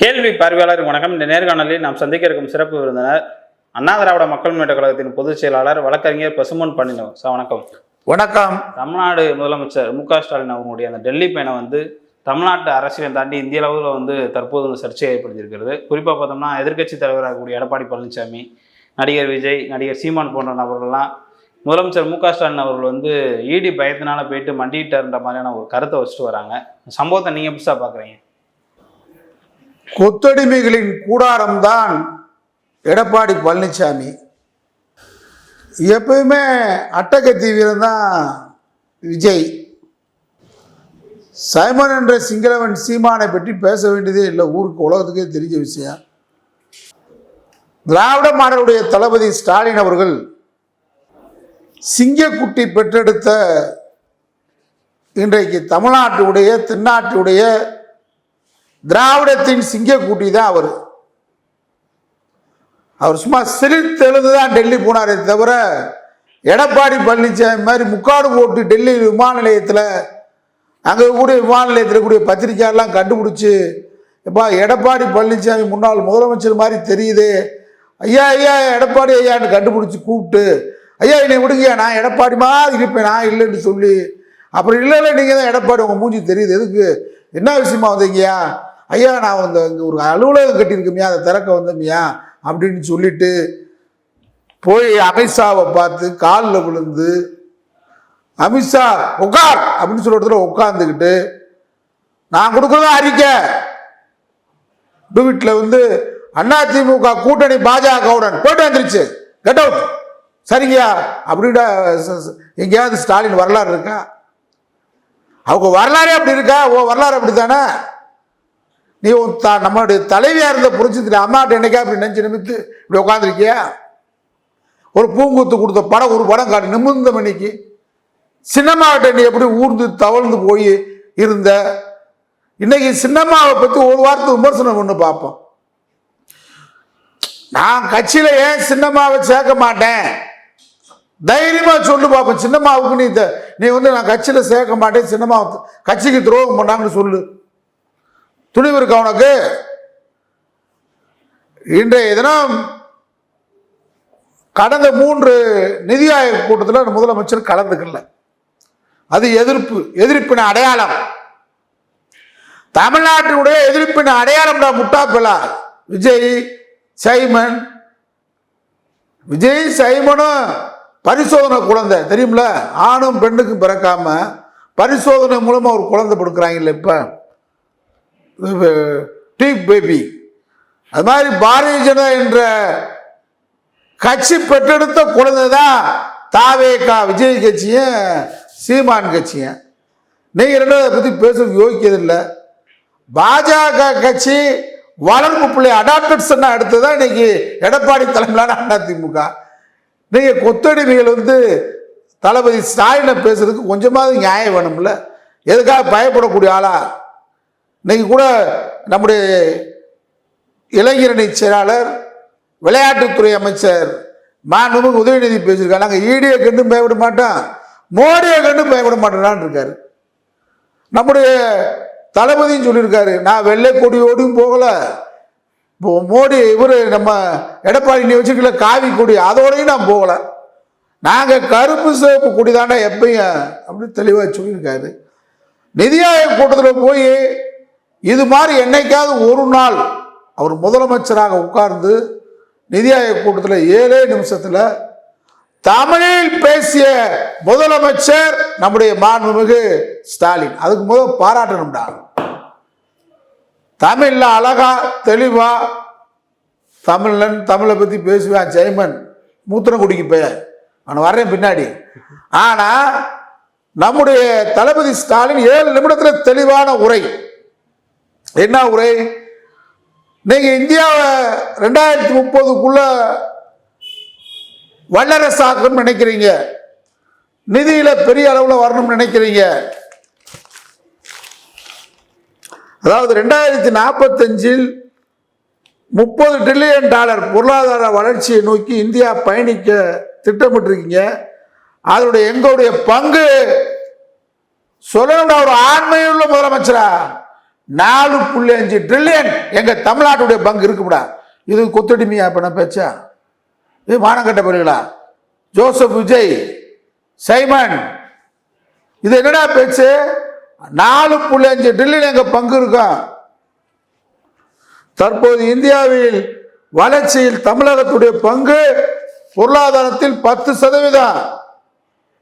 கேள்வி பார்வையாளர் வணக்கம். இந்த நேர்காணலில் நாம் சந்திக்க இருக்கும் சிறப்பு விருந்தினர் அண்ணா திராவிட மக்கள் முன்னேற்ற கழகத்தின் பொதுச் செயலாளர் வழக்கறிஞர் பசுமன் பழனினவர் சார் வணக்கம். வணக்கம். தமிழ்நாடு முதலமைச்சர் மு க ஸ்டாலின் அவர்களுடைய அந்த டெல்லி பயணம் வந்து தமிழ்நாட்டு அரசியலை தாண்டி இந்திய அளவில் வந்து தற்போது வந்து சர்ச்சையை ஏற்படுத்தியிருக்கிறது. குறிப்பாக பார்த்தோம்னா எதிர்க்கட்சி தலைவராக கூடிய எடப்பாடி பழனிசாமி நடிகர் விஜய் நடிகர் சீமான் போன்ற நபர்கள்லாம் முதலமைச்சர் மு க ஸ்டாலின் அவர்கள் வந்து ஈடி பயத்தினால போயிட்டு மண்டிட்டார்ன்ற மாதிரியான ஒரு கருத்தை வச்சுட்டு வராங்க. சம்பவத்தை நீங்கள் புதுசாக பார்க்குறீங்க? கொத்தடிமைகளின் கூடாரம்தான் எடப்பாடி பழனிசாமி. எப்பயுமே அட்டகத்தி தான் விஜய். சைமன் என்ற சிங்களவன் சீமானை பற்றி பேச வேண்டியதே இல்லை ஊருக்கு உலகத்துக்கே தெரிஞ்ச விஷயம். திராவிட மாடலுடைய தளபதி ஸ்டாலின் அவர்கள் சிங்கக்குட்டி பெற்றெடுத்த இன்றைக்கு தமிழ்நாட்டுடைய தென்னாட்டுடைய திராவிடத்தின் சிங்கக்குட்டி தான் அவர். அவர் சும்மா சிரித்தெழுந்து தான் டெல்லி போனாரே தவிர எடப்பாடி பழனிசாமி மாதிரி முக்காடு போட்டு டெல்லி விமான நிலையத்தில் அங்கே கூடிய விமான நிலையத்தில் கூடிய பத்திரிக்கையெல்லாம் கண்டுபிடிச்சி இப்போ எடப்பாடி பழனிசாமி முன்னாள் முதலமைச்சர் மாதிரி தெரியுது. ஐயா ஐயா எடப்பாடி ஐயான்னு கண்டுபிடிச்சி கூப்பிட்டு ஐயா என்னை விடுங்க நான் எடப்பாடி மாதிரி இருப்பேன் நான் இல்லைன்னு சொல்லி. அப்புறம் இல்லை இல்லை நீங்கள் தான் எடப்பாடி உங்கள் மூஞ்சி தெரியுது. எதுக்கு? என்ன விஷயமா வந்தீங்கயா ஐயா நான் வந்து இங்கே ஒரு அலுவலகம் கட்டியிருக்கோமியா அதை திறக்க வந்தோமியா அப்படின்னு சொல்லிட்டு போய் அமித்ஷாவை பார்த்து காலில் விழுந்து அமித்ஷா உட்கார்! அப்படின்னு சொல்ல இடத்துல உட்காந்துக்கிட்டு நான் கொடுக்குறதா அறிக்கை. வீட்டில் வந்து அதிமுக கூட்டணி பாஜகவுடன் போயிட்டு வந்துருச்சு. கெட் அவுட் சரிங்கய்யா அப்படின்னா எங்கேயாவது ஸ்டாலின் வரலாறு இருக்கா? அவங்க வரலாறே அப்படி இருக்கா? ஓ வரலாறு அப்படி தானே நீ உன் த நம்மளுடைய தலைவியாக இருந்த புரிஞ்சதுல அம்மாட்ட என்னைக்கா அப்படி நெஞ்சு நிமித்து இப்படி உட்காந்துருக்கியா ஒரு பூங்குத்து கொடுத்த படம் ஒரு படம் காட்டு நிமிர்ந்த மணிக்கு சின்னம்மாவிட்ட நீ எப்படி ஊர்ந்து தவழ்ந்து போய் இருந்த? இன்னைக்கு சின்னம்மாவை பற்றி ஒரு வாரத்தை விமர்சனம் ஒன்று பார்ப்போம். நான் கட்சியில் ஏன் சின்னம்மாவை சேர்க்க மாட்டேன்? தைரியமாக சொல்லு பார்ப்போம் சின்னம்மாவுக்கு நீ த- நீ வந்து நான் கட்சியில் சேர்க்க மாட்டேன் சின்னம்மா கட்சிக்கு துரோகம் பண்ணாங்கன்னு சொல்லு. துணிவு இருக்கா உனக்கு இன்றைய தினம் கடந்த மூன்று நிதி ஆயோக் கூட்டத்தில் முதலமைச்சர் கலந்துக்கல. அது எதிர்ப்பு எதிர்ப்பின் அடையாளம். தமிழ்நாட்டினுடைய எதிர்ப்பின் அடையாளம் தான் முட்டாப்பிலா. விஜய் சைமன் விஜய் சைமனும் பரிசோதனை குழந்தை தெரியுமில? ஆணும் பெண்ணுக்கும் பிறக்காம பரிசோதனை மூலமா ஒரு குழந்தை கொடுக்குறாங்கல்ல இப்போ. டீப் பேபி அது மாதிரி பாரதிய ஜனதா என்ற கட்சி பெற்றெடுத்த குழந்தை தான் தாவேகா விஜய் கட்சியும் சீமான் கட்சியும். நீங்கள் ரெண்டும் அதை பற்றி பேச யோசிக்கிறதில்லை பாஜக கட்சி வளர்ப்பு பிள்ளை அடாப்டட் சொன்ன அடுத்து தான் இன்னைக்கு எடப்பாடி தலைமையிலான அதிமுக. நீங்கள் கொத்தடிமைகள் வந்து தளபதி ஸ்டாலினை பேசுறதுக்கு கொஞ்சமாவது நியாயம் வேணும்ல. எதுக்காக பயப்படக்கூடிய ஆளா? இன்னைக்கு கூட நம்முடைய இளைஞரணி செயலாளர் விளையாட்டுத்துறை அமைச்சர் மாண்புமிகு உதயநிதி பேசியிருக்காரு. நாங்கள் ஈடியை கண்டு பயப்பட மாட்டோம். மோடியை கண்டு பயப்பட மாட்டேனான்னு இருக்காரு. நம்முடைய தளபதியும் சொல்லியிருக்காரு. நான் வெள்ளை கொடியோடும் போகலை. இப்போ மோடி இவர் நம்ம எடப்பாடி நீ வச்சிருக்கல காவி கொடி அதோடையும் நான் போகலை. நாங்கள் கருப்பு சிவப்பு கொடி தானே எப்பயும் அப்படின்னு தெளிவாக சொல்லியிருக்காரு. நிதி ஆயோக் கூட்டத்தில் போய் இது மாதிரி என்னைக்காவது ஒரு நாள் அவர் முதலமைச்சராக உட்கார்ந்து நிதி ஆயோக் கூட்டத்தில் ஏழே நிமிஷத்தில் தமிழில் பேசிய முதலமைச்சர் நம்முடைய மாண்புமிகு ஸ்டாலின். அதுக்கு முதல் பாராட்டணும்டா. தமிழில் அழகா தெளிவா தமிழன் தமிழை பற்றி பேசுவேன் ஜெயமன். மூத்தனக்குடிக்கு பெயர் அவன் வர்றேன் பின்னாடி. ஆனால் நம்முடைய தளபதி ஸ்டாலின் ஏழு நிமிடத்தில் தெளிவான உரை. என்ன உரை நீங்க இந்தியாவை ரெண்டாயிரத்தி முப்பதுக்குள்ள வல்லரசாக்கணும்னு நினைக்கிறீங்க. நிதியில பெரிய அளவில் வரணும்னு நினைக்கிறீங்க. அதாவது ரெண்டாயிரத்தி நாற்பத்தஞ்சில் முப்பது ட்ரில்லியன் டாலர் பொருளாதார வளர்ச்சியை நோக்கி இந்தியா பயணிக்க திட்டமிட்டிருக்கீங்க. அதனுடைய எங்களுடைய பங்கு சொல்லணும்னா ஒரு ஆண்மையுள்ள முதலமைச்சரா? நாலு புள்ளி அஞ்சு ட்ரில்லியன் எங்கள் தமிழ்நாட்டுடைய பங்கு இருக்கும்டா. இது கொத்தடிமையா பண்ண பேச்சா? இது மானங்கட்ட பிள்ளைகளா ஜோசப் விஜய் சைமன். இது என்னடா பேச்சு? நாலு புள்ளி அஞ்சு ட்ரில்லியன் எங்கள் பங்கு இருக்கும் தற்போது இந்தியாவில் வளர்ச்சியில் தமிழகத்துடைய பங்கு பொருளாதாரத்தில் பத்து சதவீதம்.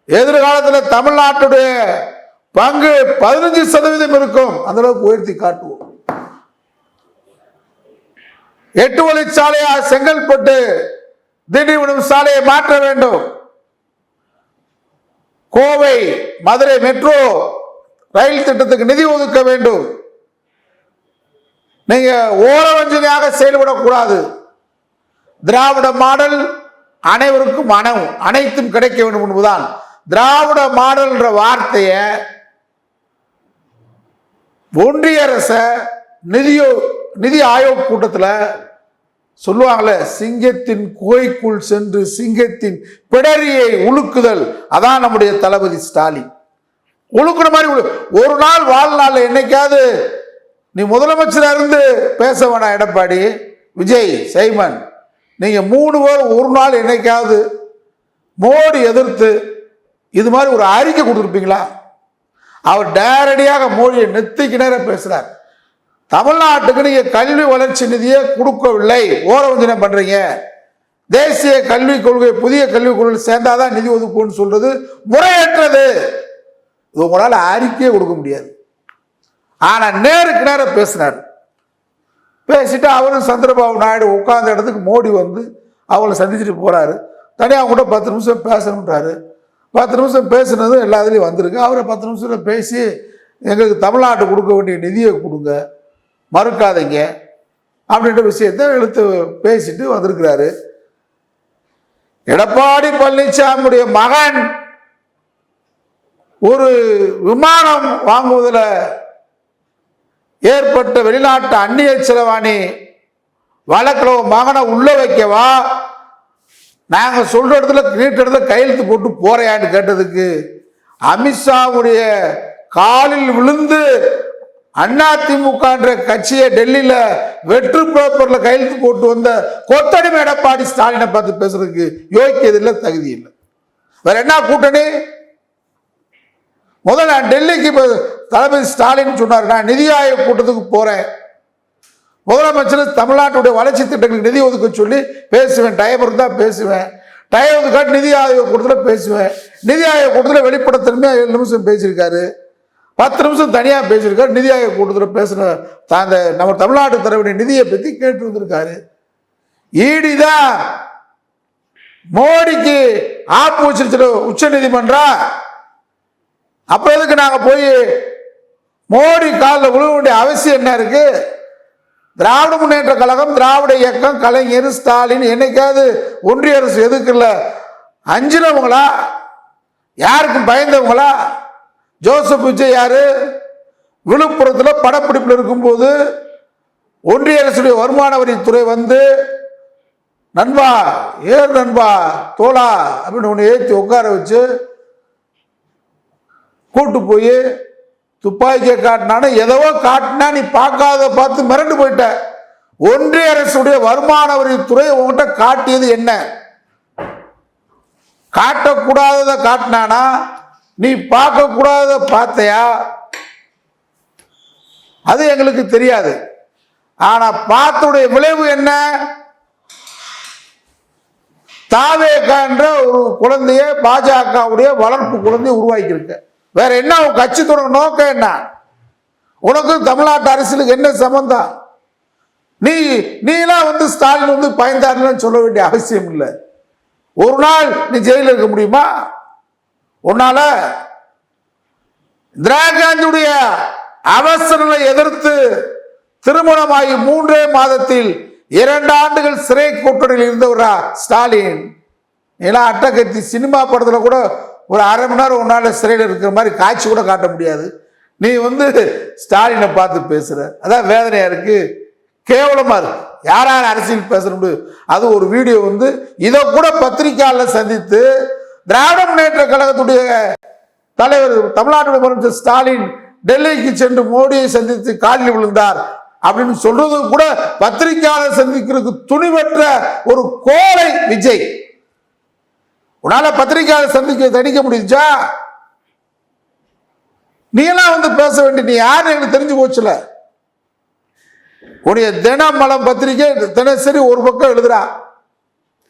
எதிர்காலத்தில் தமிழ்நாட்டுடைய பங்கு பதினஞ்சு சதவீதம் இருக்கும். அந்த அளவுக்கு உயர்த்தி காட்டுவோம். எட்டு வழிச்சாலையா செங்கல்பட்டு திண்டிவனம் சாலையை மாற்ற வேண்டும். கோவை மதுரை மெட்ரோ ரயில் திட்டத்துக்கு நிதி ஒதுக்க வேண்டும். நீங்க ஓரவஞ்சனையாக செயல்படக்கூடாது. திராவிட மாடல் அனைவருக்கும் அணவு அனைத்தும் கிடைக்க வேண்டும் என்பதுதான். திராவிட மாடல் என்ற வார்த்தையை ஒன்றிய அரச நிதியோ நிதி ஆயோக் கூட்டத்தில் சொல்லுவாங்களே சிங்கத்தின் குகைக்குள் சென்று சிங்கத்தின் பிடரியை உழுக்குதல் அதான் நம்முடைய தளபதி ஸ்டாலின். உழுக்குற மாதிரி உழு- ஒரு நாள் வாழ்நாள் என்னைக்காவது நீ முதலமைச்சராக இருந்து பேச வேணாம் எடப்பாடி. விஜய் சைமன் நீங்கள் மூணு பேர் ஒரு நாள் என்னைக்காவது மோடி எதிர்த்து இது மாதிரி ஒரு அறிக்கை கொடுத்துருப்பீங்களா? அவர் நேரடியாக மோடியை நெத்திக்கு நேரம் பேசுறார். தமிழ்நாட்டுக்கு நீங்க கல்வி வளர்ச்சி நிதியை கொடுக்கவில்லை. ஓரவஞ்சனம் பண்றீங்க. தேசிய கல்விக் கொள்கை புதிய கல்விக் கொள்கை சேர்ந்தாதான் நிதி ஒதுக்குன்னு சொல்றது முறையற்றது. இது உங்களால் அறிக்கையே கொடுக்க முடியாது. ஆனா நேருக்கு நேரம் பேசினார் பேசிட்டு அவரும் சந்திரபாபு நாயுடு உட்கார்ந்த இடத்துக்கு மோடி வந்து அவங்கள சந்திச்சுட்டு போறாரு. தனியாக அவங்க கூட பத்து நிமிஷம் பேசணுன்றாரு பத்து நிமிஷம் பேசுனதும் எல்லா இதுலேயும் வந்திருக்கு. அவரை பத்து நிமிஷத்தில் பேசி எங்களுக்கு தமிழ்நாட்டு கொடுக்க வேண்டிய நிதியை கொடுங்க. மறுக்காதீங்க. அப்படின்ற விஷயத்தை எடுத்து பேசிட்டு வந்திருக்கிறாரு. எடப்பாடி பழனிசாமியுடைய மகன் ஒரு விமானம் வாங்குவதில் ஏற்பட்ட வெளிநாட்டு அந்நிய செலவாணி வழக்கில் மகனை உள்ள வைக்கவா? நாங்கள் சொல்கிற இடத்துல நீட்ட இடத்துல கையெழுத்து போட்டு போறையான்னு கேட்டதுக்கு அமித்ஷாவுடைய காலில் விழுந்து அதிமுகன்ற கட்சியை டெல்லியில் வெற்று பேப்பரில் கையெழுத்து போட்டு வந்த கொத்தடிமை எடப்பாடி ஸ்டாலினை பார்த்து பேசுறதுக்கு யோக்கியது இல்லை தகுதி இல்லை. வேற என்ன கூட்டணி? முதல்ல நான் டெல்லிக்கு இப்ப தளபதி ஸ்டாலின் சொன்னார் நான் நிதி ஆயோக் கூட்டத்துக்கு போறேன். முதலமைச்சர் தமிழ்நாட்டுடைய வளர்ச்சி திட்டங்களுக்கு நிதி ஒதுக்க சொல்லி பேசுவேன். டைம் இருந்தால் பேசுவேன். டைம் ஒதுக்காட்டு நிதி ஆயோக கூட்டத்தில் பேசுவேன். நிதி ஆயோக கூட்டத்தில் வெளிப்படத்தன்மையாக ஏழு நிமிஷம் பேசியிருக்காரு. பத்து நிமிஷம் தனியாக பேசியிருக்காரு. நிதி ஆயோக கூட்டத்தில் பேசின தான் அந்த நம்ம தமிழ்நாட்டு தர வேண்டிய நிதியை பற்றி கேட்டு வந்திருக்காரு. ஈடி தான் மோடிக்கு ஆப்பு வச்சிருச்சு உச்ச நீதிமன்றம் அப்போ எதுக்கு நாங்கள் போய் மோடி காலில் விழுக வேண்டிய அவசியம் என்ன இருக்குது திராவிட முன்னேற்ற கழகம் திராவிட இயக்கம் கலைஞர் ஸ்டாலின் என்னைக்காவது ஒன்றிய அரசு எதுக்குல்ல? அஞ்சினவங்களா? யாருக்கும் பயந்தவங்களா? ஜோசப் விஜய் யாரு? விழுப்புரத்தில் படப்பிடிப்பில் இருக்கும்போது ஒன்றிய அரசுடைய வருமான வரித்துறை வந்து நண்பா ஏர் நண்பா தோலா அப்படின்னு ஒன்று ஏற்றி உட்கார வச்சு கூட்டு போய் துப்பாக்கியை காட்டினானு எதவோ காட்டினா நீ பார்க்காத பார்த்து மிரண்டு போயிட்ட. ஒன்றிய அரசுடைய வருமான வரித்துறை உங்ககிட்ட காட்டியது என்ன? காட்டக்கூடாததை காட்டினானா? நீ பார்க்கக்கூடாததை பார்த்தையா? அது எங்களுக்கு தெரியாது. ஆனா பார்த்துடைய விளைவு என்ன? தாவேக்கா என்ற ஒரு குழந்தைய பாஜகவுடைய வளர்ப்பு குழந்தைய உருவாக்கியிருக்க. வேற என்ன உன் கட்சித்தோட நோக்கம் என்ன? உனக்கும் தமிழ்நாட்டு அரசியலுக்கு என்ன சம்பந்தம்? நீ நீலாம் வந்து ஸ்டாலின் வந்து பயந்தாருன்னு சொல்ல வேண்டிய அவசியம் இல்லை. ஒரு நாள் நீ ஜெயிலில் இருக்க முடியுமா? உன்னால இந்திரா காந்தியுடைய அவசர எதிர்த்து திருமணமாகி மூன்றே மாதத்தில் இரண்டு ஆண்டுகள் சிறை கூட்டணியில் இருந்தவரா ஸ்டாலின்? நீலாம் அட்டகத்தி சினிமா படத்தில் கூட ஒரு அரை மணி நேரம் உன்னால சிறையில் இருக்கிற மாதிரி காட்சி கூட காட்ட முடியாது. நீ வந்து ஸ்டாலினை பார்த்து பேசுகிற அதான் வேதனையாக இருக்குது கேவலமாக இருக்கு. யார் யார் அரசியல் பேச முடியும் அது ஒரு வீடியோ வந்து இதை கூட பத்திரிக்கையாளர் சந்தித்து திராவிட முன்னேற்ற கழகத்துடைய தலைவர் தமிழ்நாட்டுடைய முதலமைச்சர் ஸ்டாலின் டெல்லிக்கு சென்று மோடியை சந்தித்து காலில் விழுந்தார் அப்படின்னு சொல்றது கூட பத்திரிகையாளர் சந்திக்கிறதுக்கு துணிவற்ற ஒரு கோரை விஜய். உன்னால பத்திரிகையாளர் சந்திக்க தணிக்க முடிஞ்சா நீ எல்லாம் வந்து பேச வேண்டிய நீ யாருன்னு எனக்கு தெரிஞ்சு போச்சுல. உன்னுடைய தினமலம் பத்திரிகை தினசரி ஒரு பக்கம் எழுதுறா.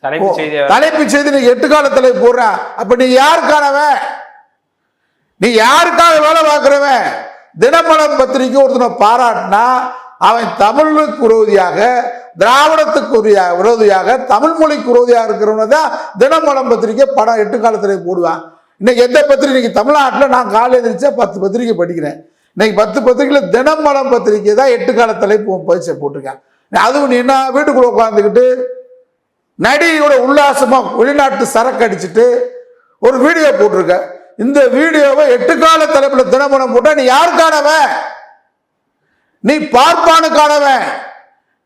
தலைப்பு செய்தி தலைப்பு நீ எட்டு காலத்துல போடுற. அப்ப நீ யாருக்கானவன் நீ யாருக்காக வேலை பார்க்கிறவன் தினமலம் பத்திரிக்கை ஒருத்தனை பாராட்டினா அவன் தமிழுக்கு விரோதியாக திராவிடத்துக்கு உரிய- விரோதியாக தமிழ் மொழிக்கு விரோதியாக இருக்கிறவன தான் தினமலம் பத்திரிக்கை படம் எட்டு காலத்தில் போடுவான். இன்னைக்கு எந்த பத்திரிகை இன்னைக்கு தமிழ்நாட்டில் நான் காலையில் எழுந்திரிச்சா பத்து பத்திரிக்கை படிக்கிறேன். இன்னைக்கு பத்து பத்திரிகையில் தினமலம் பத்திரிக்கை தான் எட்டு கால தலைப்பு பரிசை போட்டிருக்கேன். அதுவும் நீ என்ன வீட்டுக்குள்ள உட்காந்துக்கிட்டு நடிகையோட உல்லாசமாக வெளிநாட்டு சரக்கு அடிச்சுட்டு ஒரு வீடியோ போட்டிருக்க. இந்த வீடியோவை எட்டு கால தலைப்பில் தினமலம் போட்டால் நீ யாருக்கானவன்? நீ பார்ப்பானுக்கானவன்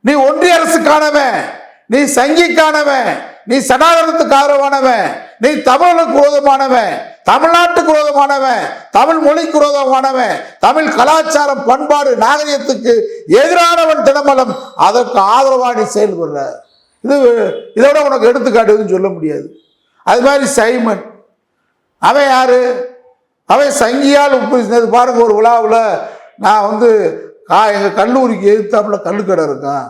நீ ஒன்றிய அரசுக்கானவன் நீ சங்கிக்கானவன் நீ சனாதனத்துக்கு ஆதரவானவன். நீ தமிழுக்கு விரோதமானவன். தமிழ்நாட்டுக்கு விரோதமானவன். தமிழ் மொழிக்கு விரோதமானவன். தமிழ் கலாச்சாரம் பண்பாடு நாகரிகத்துக்கு எதிரானவன் தினமலம் அதற்கு ஆதரவாடி நீ செயல்படுற. இது இதோட உனக்கு எடுத்துக்காட்டுதுன்னு சொல்ல முடியாது. அது மாதிரி சைமன். அவன் யாரு? அவன் சங்கியால் உப்பு பாருங்க ஒரு விழாவில் நான் வந்து கா எங்கள் கல்லூரிக்கு எதிர்த்தாப்புல கல்லுக்கடை இருக்கும்.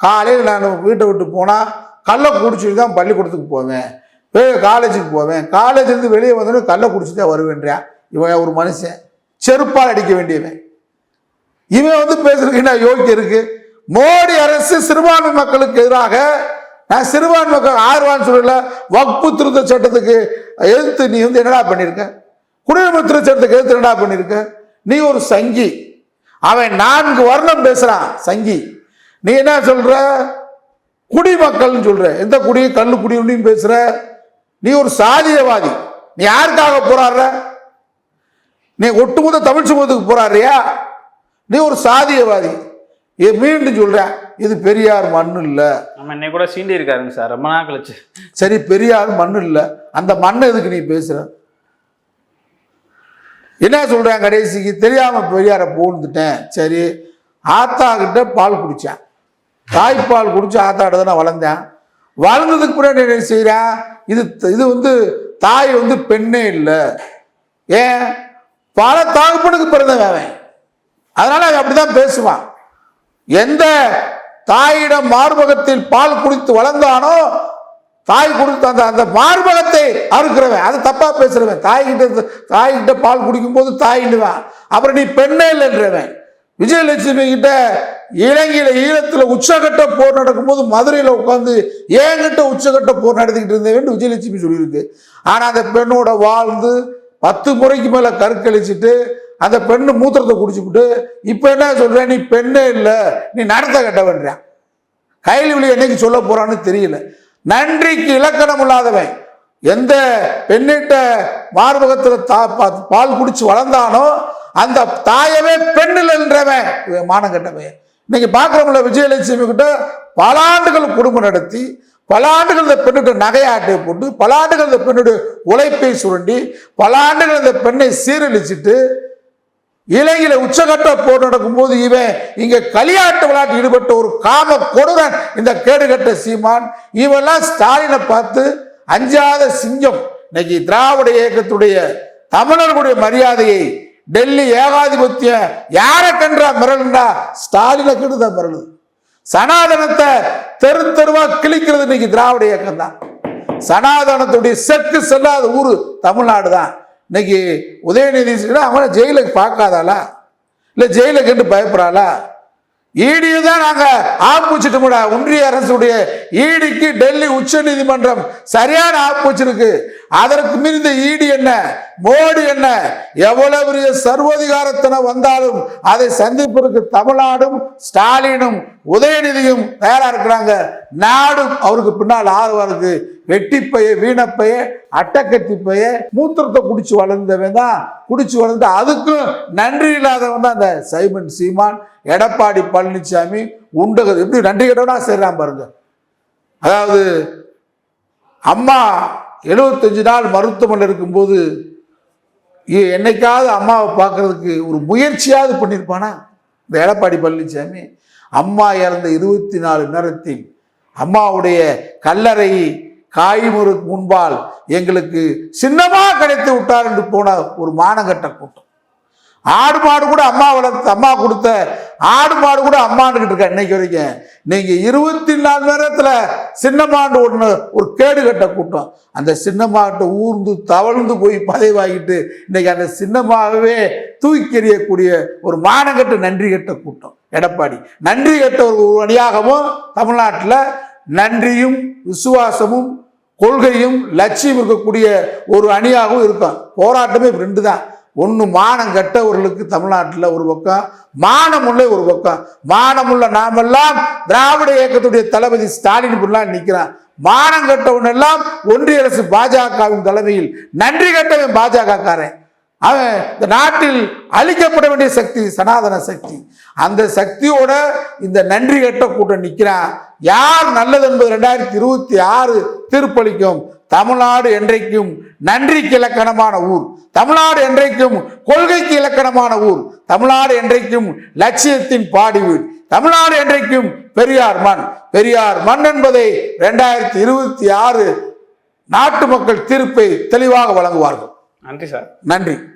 காலையில் நான் வீட்டை விட்டு போனால் கல்லை குடிச்சிட்டு தான் பள்ளிக்கூடத்துக்கு போவேன். வெளியே காலேஜுக்கு போவேன். காலேஜ்லேருந்து வெளியே வந்தோடனே கல்லை குடிச்சிட்டு தான் வருவேன்றியா இவன் ஒரு மனுஷன். செருப்பால் அடிக்க வேண்டியவன். இவன் வந்து பேசுறதுக்கு என்ன யோக்கியம் இருக்கு? மோடி அரசு சிறுபான்மை மக்களுக்கு எதிராக நான் சிறுபான்மை மக்கள் ஆர்வான்னு சொல்லல வக்பு திருத்த சட்டத்துக்கு எதிர்த்து நீ வந்து என்னடா பண்ணியிருக்க குடியுரிமை திருத்த சட்டத்துக்கு எதிர்த்து என்னடா பண்ணியிருக்க நீ ஒரு சங்கி. அவன் நான்கு வருடம் பேசுறான் சங்கி. நீ என்ன சொல்ற? குடிமக்கள்னு சொல்ற. எந்த குடி? கல்லு குடியுரிமையும் பேசுற. நீ ஒரு சாதியவாதி. நீ யாருக்காக போராடுற? நீ ஒட்டுமொத்த தமிழ் சமூகத்துக்கு போராடுறியா? நீ ஒரு சாதியவாதி. இது மீண்டும் சொல்றேன் இது பெரியார் மண்ணு இல்லை. நம்ம இன்னைக்கு கூட சீண்டி இருக்காருங்க சார். ரொம்ப நாள் கழிச்சு. சரி பெரியார் மண்ணு இல்லை. அந்த மண்ணை எதுக்கு நீ பேசுற? என்ன சொல்கிறேன் கடைசிக்கு? தெரியாமல் பெரியாரை போந்துட்டேன் சரி ஆத்தா கிட்ட பால் குடித்தேன் தாய்ப்பால் குடிச்சு ஆத்தாட்ட தான் நான் வளர்ந்தேன். வளர்ந்ததுக்கு பிறகு என்ன செய்கிறேன் இது இது வந்து தாய் வந்து பெண்ணே இல்லை. ஏன்? பல தகப்பனுக்கு பிறந்தவன் அவன். அதனால் அவன் அப்படிதான் பேசுவான். எந்த தாயிடம் மார்பகத்தில் பால் குடித்து வளர்ந்தானோ தாய் கொடுத்த அந்த அந்த மார்பகத்தை அறுக்கிறவன் அது தப்பா பேசுறவன். தாய்கிட்ட தாய்கிட்ட பால் குடிக்கும்போது தாயின்னுவான் அப்புறம் நீ பெண்ணே இல்லைன்றவன். விஜயலட்சுமி கிட்ட இலங்கையில ஈழத்துல உச்சகட்ட போர் நடக்கும்போது மதுரையில உட்காந்து ஏங்கிட்ட உச்சகட்ட போர் நடத்திக்கிட்டு இருந்தேன் விஜயலட்சுமி சொல்லியிருக்கு. ஆனா அந்த பெண்ணோட வாழ்ந்து பத்து முறைக்கு மேல கற்கழிச்சிட்டு அந்த பெண்ணு மூத்திரத்தை குடிச்சுக்கிட்டு இப்ப என்ன சொல்ற? நீ பெண்ணே இல்லை நீ நடத்த கட்டவன்றான். கையில் விழி என்னைக்கு சொல்ல போறான்னு தெரியல. நன்றிக்கு இலக்கணம் இல்லாதவன். எந்த பெண்ணிட்ட மார்பகத்தில் தா பா- பால் குடிச்சு வளர்ந்தானோ அந்த தாயவே பெண்ணில் என்றவன் மானம் கட்டவன். இன்னைக்கு பார்க்குறோம்ல விஜயலட்சுமி கிட்ட பல ஆண்டுகள் குடும்பம் நடத்தி பல ஆண்டுகள் இந்த பெண்ணுடைய நகையாட்டை போட்டு பல ஆண்டுகள் இந்த பெண்ணுடைய உழைப்பை சுரண்டி பல ஆண்டுகள் இந்த பெண்ணை சீரழிச்சிட்டு இலங்கையில உச்சகட்ட போர் நடக்கும்போது இவன் இங்க களியாட்டு விளையாட்டு ஈடுபட்ட ஒரு காம கொடுரன். இந்த கேடுகட்ட சீமான் இவெல்லாம் ஸ்டாலினை பார்த்து அஞ்சாத சிங்கம். இன்னைக்கு திராவிட இயக்கத்துடைய தமிழர்களுடைய மரியாதையை டெல்லி ஏகாதிபத்தியம் யாரை கன்றா மிரளுண்டா ஸ்டாலினை கெடுதான் மிரளு? சனாதனத்தை தெரு தெருவா கிழிக்கிறது இன்னைக்கு திராவிட இயக்கம் தான் சனாதனத்துடைய செக்கு செல்லாத ஊரு தமிழ்நாடு தான் இன்னைக்கு உதயநிதி அவங்கள ஜெயிலுக்கு பார்க்காதாளா? இல்லை ஜெயிலுக்கு பயப்படுறாளா? ஈடியும் தான் நாங்கள் ஆப்பு கூட ஒன்றிய அரசுடைய ஈடிக்கு டெல்லி உச்ச நீதிமன்றம் சரியான ஆப்புச்சிருக்கு அதற்கு மீறி இந்த ஈடி என்ன மோடி என்ன எவ்வளவு பெரிய சர்வதிகாரத்தின வந்தாலும் அதை சந்திப்பதற்கு தமிழ்நாடும் ஸ்டாலினும் உதயநிதியும் தயாரா இருக்கிறாங்க. நாடும் அவருக்கு பின்னால் ஆர்வம் இருக்கு. வெட்டிப்பைய வீணப்பைய அட்டக்கத்திப்பைய மூத்திரத்தை குடிச்சு வளர்ந்தவன் தான் குடிச்சு வளர்ந்து அதுக்கும் நன்றி இல்லாதவன் தான் அந்த சைமன் சீமான். எடப்பாடி பழனிசாமி உண்டகது எப்படி நன்றி கட்டவனா செய்கிறான் பாருங்க. அதாவது அம்மா எழுபத்தஞ்சு நாள் மருத்துவமனையில் இருக்கும்போது என்னைக்காவது அம்மாவை பார்க்கறதுக்கு ஒரு முயற்சியாவது பண்ணியிருப்பானா? இந்த எடப்பாடி பழனிசாமி அம்மா இறந்த இருபத்தி நாலு நேரத்தில் அம்மாவுடைய கல்லறை காய்முறுக்கு முன்பால் எங்களுக்கு சின்னமாக கிடைத்து விட்டார் என்று போன ஒரு மானங்கட்ட கூட்டம். ஆடு மாடு கூட அம்மா வளர்த்து அம்மா கொடுத்த ஆடு மாடு கூட அம்மாண்டுக்கிட்டு இருக்க இன்னைக்கு வரைக்கும். நீங்க இருபத்தி நாலு நேரத்துல சின்னமாண்டு ஒன்று ஒரு கேடு கட்ட கூட்டம். அந்த சின்னமாட்டை ஊர்ந்து தவழ்ந்து போய் பதைவாகிட்டு இன்னைக்கு அந்த சின்னமாகவே தூக்கி எறியக்கூடிய ஒரு மானங்கட்ட நன்றி கட்ட கூட்டம். எடப்பாடி நன்றி கட்ட ஒரு ஒரு அணியாகவும் தமிழ்நாட்டில் நன்றியும் விசுவாசமும் கொள்கையும் லட்சியம் இருக்கக்கூடிய ஒரு அணியாகவும் இருக்கும். போராட்டமே ரெண்டு தான் ஒன்று மானம் கெட்டவர்களுக்கு தமிழ்நாட்டில் ஒரு பக்கம் மானமுள்ள ஒரு பக்கம். மானமுள்ள நாமெல்லாம் திராவிட இயக்கத்துடைய தளபதி ஸ்டாலின் பிள்ளான் நிற்கிறான் மானம் கெட்டவன் எல்லாம் ஒன்றிய அரசு பாஜகவின் தலைமையில். நன்றி கெட்டவன் பாஜக காரன் அவன் இந்த நாட்டில் அழிக்கப்பட வேண்டிய சக்தி சனாதன சக்தி. அந்த சக்தியோட இந்த நன்றி கெட்ட கூட்டம் நிற்கிறான் யார் நல்லது என்பது ரெண்டாயிரத்தி இருபத்தி ஆறு தீர்ப்பளிக்கும் தமிழ்நாடு என்றைக்கும் நன்றிக்கு இலக்கணமான ஊர். தமிழ்நாடு என்றைக்கும் கொள்கைக்கு இலக்கணமான ஊர். தமிழ்நாடு என்றைக்கும் லட்சியத்தின் பாடி வீடு. தமிழ்நாடு என்றைக்கும் பெரியார் மண். பெரியார் மண் என்பதை ரெண்டாயிரத்தி இருபத்தி ஆறு நாட்டு மக்கள் தீர்ப்பை தெளிவாக வழங்குவார்கள். நன்றி சார். நன்றி.